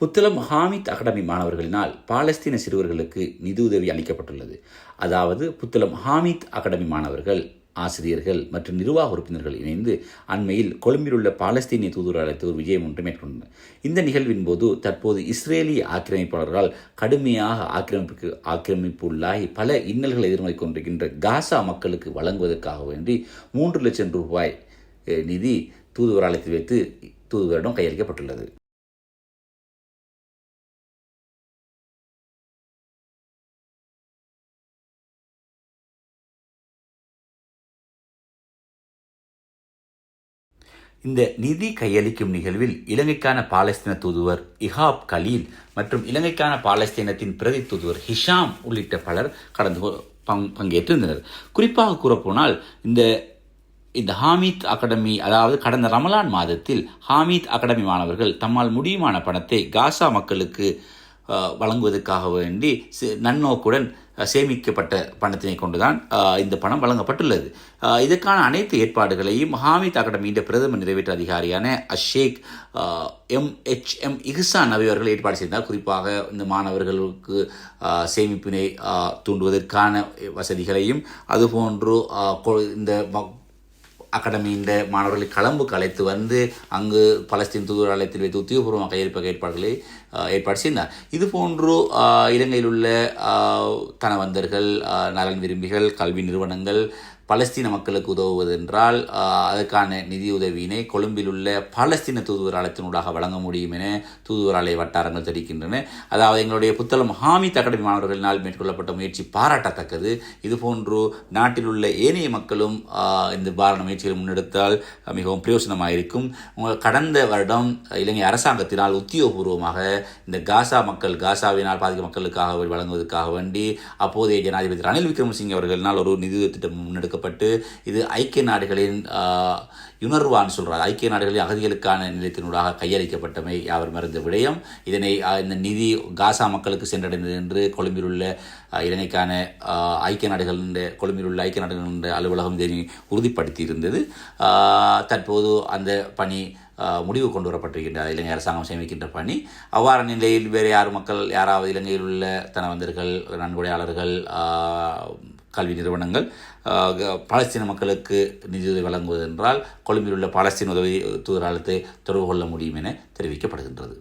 Puttalam Hamid academy மாணவர்களினால் பாலஸ்தீன சிறுவர்களுக்கு நிதியுதவி அளிக்கப்பட்டுள்ளது. அதாவது புத்தளம் ஹாமித் அகாடமி மாணவர்கள் ஆசிரியர்கள் மற்றும் நிர்வாக உறுப்பினர்கள் இணைந்து அண்மையில் கொழும்பில் உள்ள பாலஸ்தீனிய தூதுவராலயத்தில் ஒரு விஜயம் ஒன்று மேற்கொண்டனர். இந்த நிகழ்வின் போது தற்போது இஸ்ரேலிய ஆக்கிரமிப்பாளர்களால் கடுமையாக ஆக்கிரமிப்புக்கு ஆக்கிரமிப்பு உள்ளாகி பல இன்னல்களை எதிர்நோக்கிக் கொண்டிருக்கின்ற காசா மக்களுக்கு வழங்குவதற்காக வேண்டி மூன்று லட்சம் ரூபாய் நிதி தூதுவராலயத்தில் வைத்து தூதுவரிடம் கையளிக்கப்பட்டுள்ளது. இந்த நிதி கையளிக்கும் நிகழ்வில் இலங்கைக்கான பாலஸ்தீன தூதுவர் இஹாப் கலீல் மற்றும் இலங்கைக்கான பாலஸ்தீனத்தின் பிரதி தூதுவர் ஹிஷாம் உள்ளிட்ட பலர் கடந்து பங்கேற்றிருந்தனர். குறிப்பாக கூறப்போனால் இந்த இந்த ஹாமித் அகாடமி அதாவது கடந்த ரமலான் மாதத்தில் ஹாமித் அகாடமி மாணவர்கள் தம்மால் முடியுமான பணத்தை காசா மக்களுக்கு வழங்குவதற்காக வேண்டி நன்னோக்குடன் சேமிக்கப்பட்ட பணத்தினை கொண்டுதான் இந்த பணம் வழங்கப்பட்டுள்ளது. இதற்கான அனைத்து ஏற்பாடுகளையும் ஹாமித் அகாடமியின் பிரதம நிறைவேற்று அதிகாரியான அஷேக் M H M Ihsan Nabi அவர்கள் ஏற்பாடு செய்தார். குறிப்பாக இந்த மாணவர்களுக்கு சேமிப்பினை தூண்டுவதற்கான வசதிகளையும் அதுபோன்று இந்த ம- அகாடமியின் மாணவர்களை களம்புக்கு அழைத்து வந்து அங்கு பலஸ்தீன் தூதராலயத்தில் வைத்து உத்தியோகபூர்வமாக கையெழுப்ப ஏற்பாடுகளை ஏற்பாடு செய்தார். இது போன்று இலங்கையில் உள்ள தனவந்தர்கள் நலன் விரும்பிகள் கல்வி நிறுவனங்கள் பலஸ்தீன மக்களுக்கு உதவுவதென்றால் அதற்கான நிதியுதவியினை கொழும்பில் உள்ள பலஸ்தீன தூதுவராலயத்தினூடாக வழங்க முடியும் என தூதுவராலய வட்டாரங்கள் தெரிவிக்கின்றன. அதாவது எங்களுடைய புத்தளம் ஹாமித் அகாடமி மாணவர்களினால் மேற்கொள்ளப்பட்ட முயற்சி பாராட்டத்தக்கது. இதுபோன்று நாட்டில் உள்ள ஏனைய மக்களும் இந்த பாரண முயற்சிகளை முன்னெடுத்தால் மிகவும் பிரயோசனமாக இருக்கும் உங்கள் கடந்த வருடம் இலங்கை அரசாங்கத்தினால் உத்தியோகபூர்வமாக இந்த காசா மக்கள் காசாவினால் பாதிக்க மக்களுக்காக வழங்குவதற்காக வேண்டி அப்போதைய ஜனாதிபதி ரணில் விக்ரமசிங்க அவர்களினால் ஒரு நிதி திட்டம் முன்னெடுக்கப்பட்டு இது ஐக்கிய நாடுகளின் யுணர்வான்னு சொல்கிறார் ஐக்கிய நாடுகளின் அகதிகளுக்கான நிலையத்தினூடாக கையளிக்கப்பட்டமை யாவர் மறந்த விடயம். இதனை இந்த நிதி காசா மக்களுக்கு சென்றடைந்தது என்று கொழும்பில் உள்ள இதனைக்கான இலங்கைக்கான ஐக்கிய நாடுகள் கொழும்பில் உள்ள ஐக்கிய நாடுகள் அலுவலகம் இதனை உறுதிப்படுத்தி இருந்தது தற்போது அந்த பணி முடிவு கொண்டு வரப்பட்டிருக்கின்றது. இலங்கை அரசாங்கம் சேமிக்கின்ற பணி. அவ்வாறு நிலையில் வேறு யார் மக்கள் யாராவது இலங்கையில் உள்ள தனவந்தர்கள் நன்கொடையாளர்கள் கல்வி நிறுவனங்கள் பாலஸ்தீன மக்களுக்கு நிதியுதவி வழங்குவதென்றால் கொழும்பில் உள்ள பாலஸ்தீன் உதவி தூதராலத்தை தொடர்பு கொள்ள முடியும் என தெரிவிக்கப்படுகின்றது.